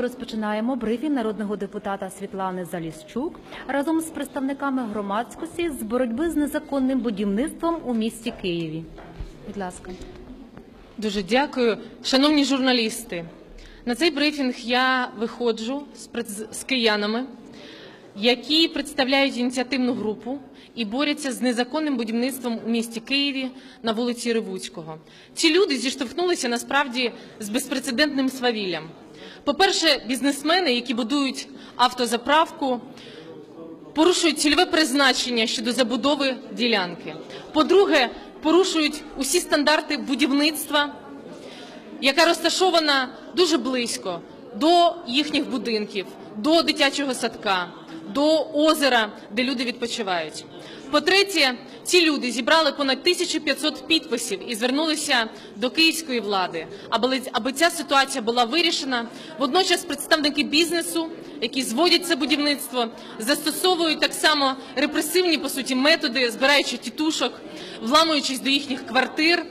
Розпочинаємо брифінг народного депутата Світлани Заліщук разом з представниками громадськості з боротьби з незаконним будівництвом у місті Києві. Будь ласка. Дуже дякую. Шановні журналісти, на цей брифінг я виходжу з, киянами, які представляють ініціативну групу і борються з незаконним будівництвом у місті Києві на вулиці Ревуцького. Ці люди зіштовхнулися насправді з безпрецедентним свавіллям. По-перше, бізнесмени, які будують автозаправку, порушують цільове призначення щодо забудови ділянки. По-друге, порушують усі стандарти будівництва, яка розташована дуже близько до їхніх будинків, до дитячого садка, до озера, де люди відпочивають. По-третє, ці люди зібрали понад 1500 підписів і звернулися до київської влади, аби, ця ситуація була вирішена. Водночас представники бізнесу, які зводять це будівництво, застосовують так само репресивні по суті методи, збираючи тітушок, вламуючись до їхніх квартир е,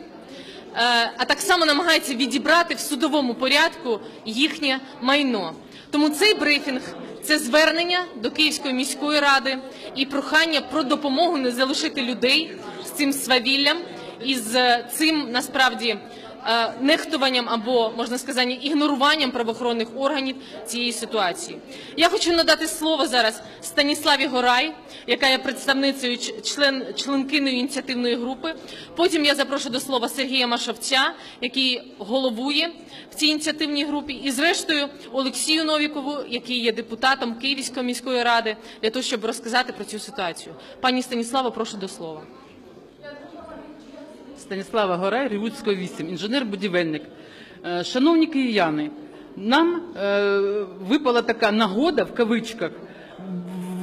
а так само намагається відібрати в судовому порядку їхнє майно. Тому цей брифінг це звернення до Київської міської ради і прохання про допомогу не залишити людей з цим свавіллям і з цим насправді е, нехтуванням або можна сказати ігноруванням правоохоронних органів цієї ситуації. Я хочу надати слово зараз Станіславі Горай, яка є представницею член членкиною ініціативної групи. Потім я запрошу до слова Сергія Машовця, який головує в цій ініціативній групі, і зрештою Олексію Новікову, який є депутатом Київської міської ради, для того, щоб розказати про цю ситуацію. Пані Станіславо, прошу до слова. Станіслава Горай, Рівуцького 8, інженер-будівельник. Е, Шановні київ'яни, нам е, випала така нагода в кавичках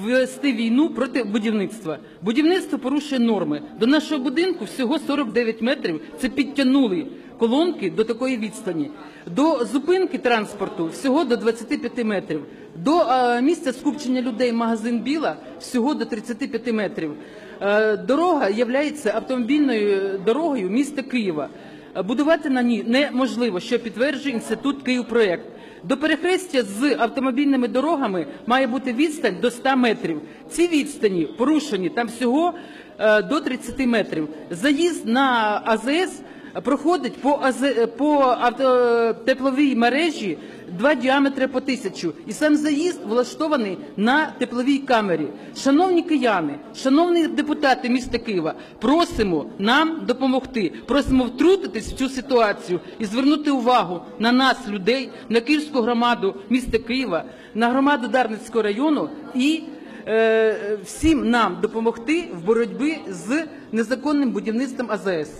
вести війну проти будівництва. Будівництво порушує норми. До нашого будинку всього 49 метрів. Це підтягнули колонки до такої відстані. До зупинки транспорту всього до 25 метрів. До е, місця скупчення людей магазин Біла всього до 35 метрів. Е, Дорога є автомобільною дорогою міста Києва. Е, Будувати на ній неможливо, що підтверджує інститут Київпроект. До перехрестя з автомобільними дорогами має бути відстань до 100 метрів. Ці відстані порушені там всього е, до 30 метрів. Заїзд на АЗС проходить по, АЗ... по авто... тепловій мережі два діаметри по тисячу. І сам заїзд влаштований на тепловій камері. Шановні кияни, шановні депутати міста Києва, просимо нам допомогти. Просимо втрутитись в цю ситуацію і звернути увагу на нас, людей, на київську громаду міста Києва, на громаду Дарницького району і е, всім нам допомогти в боротьбі з незаконним будівництвом АЗС.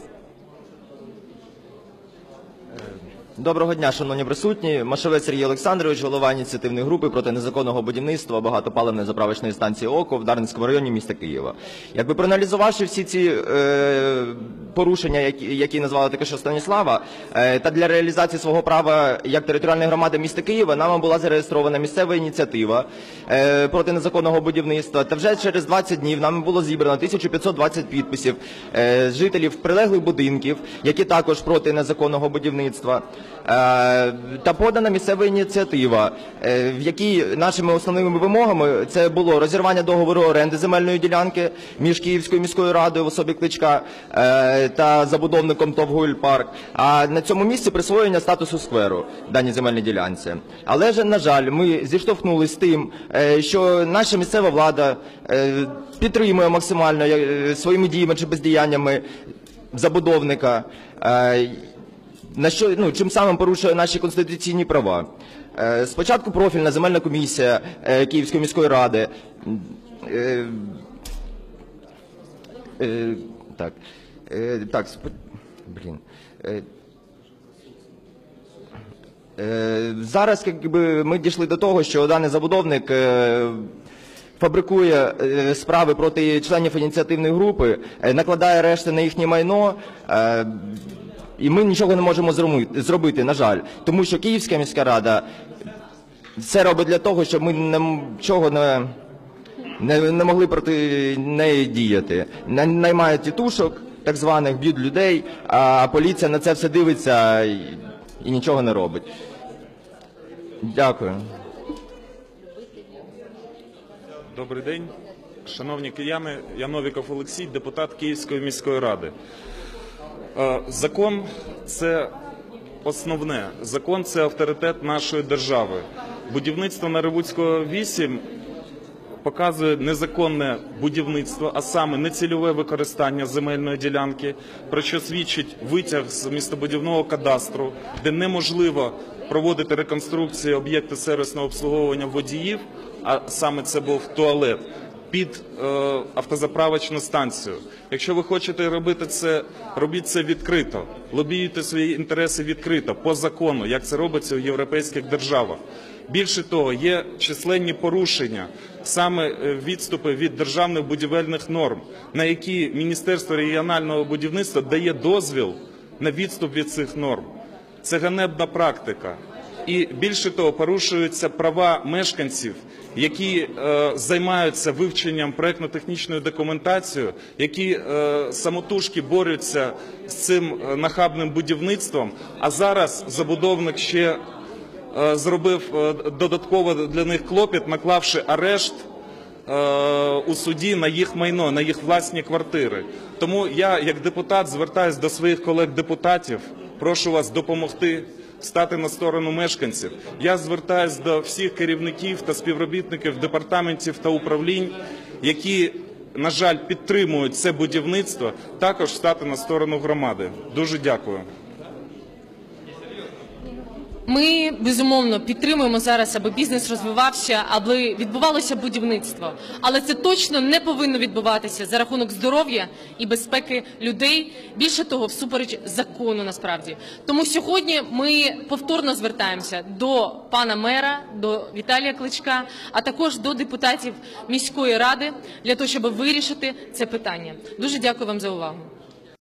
Доброго дня, шановні присутні. Машовець Сергій Олександрович, голова ініціативної групи проти незаконного будівництва багатопаливної заправочної станції ОКО в Дарницькому районі міста Києва. Якби проаналізувавши всі ці е, порушення, які, які назвала таке що Станіслава, е, та для реалізації свого права як територіальної громади міста Києва нами була зареєстрована місцева ініціатива е, проти незаконного будівництва. Та вже через 20 днів нами було зібрано 1520 підписів е, жителів прилеглих будинків, які також проти незаконного будівництва. Е, та подана місцева ініціатива, е, в якій нашими основними вимогами це було розірвання договору оренди земельної ділянки між Київською міською радою в особі Кличка е, та забудовником ТОВ Парк. А на цьому місці присвоєння статусу скверу даній земельній ділянці. Але ж, на жаль, ми зіштовхнулися з тим, що наша місцева влада підтримує максимально своїми діями чи бездіяннями забудовника. На що ну чим самим порушує наші конституційні права. Е, Спочатку профільна земельна комісія е, Київської міської ради. е, Так, так, блін. Зараз якби, ми дійшли до того, що даний забудовник фабрикує справи проти членів ініціативної групи, накладає решти на їхнє майно. І ми нічого не можемо зробити, на жаль, тому що Київська міська рада це робить для того, щоб ми нічого не, не, не могли проти неї діяти. На- Наймають тітушок, так званих, б'ють людей, а поліція на це все дивиться і, і нічого не робить. Дякую. Добрий день, шановні кияни. Я Новіков Олексій, депутат Київської міської ради. Е, Закон це основне. Закон це авторитет нашої держави. Будівництво на Ревуцького 8 показує незаконне будівництво, а саме нецільове використання земельної ділянки, про що свідчить витяг з містобудівного кадастру, де неможливо проводити реконструкцію об'єкту сервісного обслуговування водіїв, а саме це був туалет. Під е, автозаправочну станцію. Якщо ви хочете робити це, робіть це відкрито, лобіюйте свої інтереси відкрито, по закону, як це робиться у європейських державах. Більше того, є численні порушення, саме е, відступи від державних будівельних норм, на які Міністерство регіонального будівництва дає дозвіл на відступ від цих норм. Це ганебна практика. І більше того, порушуються права мешканців, які е, займаються вивченням проектно-технічної документації, які е, самотужки борються з цим е, нахабним будівництвом. А зараз забудовник ще е, зробив е, додатково для них клопіт, наклавши арешт е, у суді на їх майно, на їх власні квартири. Тому я, як депутат, звертаюся до своїх колег-депутатів. Прошу вас допомогти стати на сторону мешканців. Я звертаюся до всіх керівників та співробітників департаментів та управлінь, які, на жаль, підтримують це будівництво, також стати на сторону громади. Дуже дякую. Ми безумовно підтримуємо зараз, аби бізнес розвивався, аби відбувалося будівництво. Але це точно не повинно відбуватися за рахунок здоров'я і безпеки людей. Більше того, всупереч закону насправді. Тому сьогодні ми повторно звертаємося до пана мера, до Віталія Кличка, а також до депутатів міської ради для того, щоб вирішити це питання. Дуже дякую вам за увагу.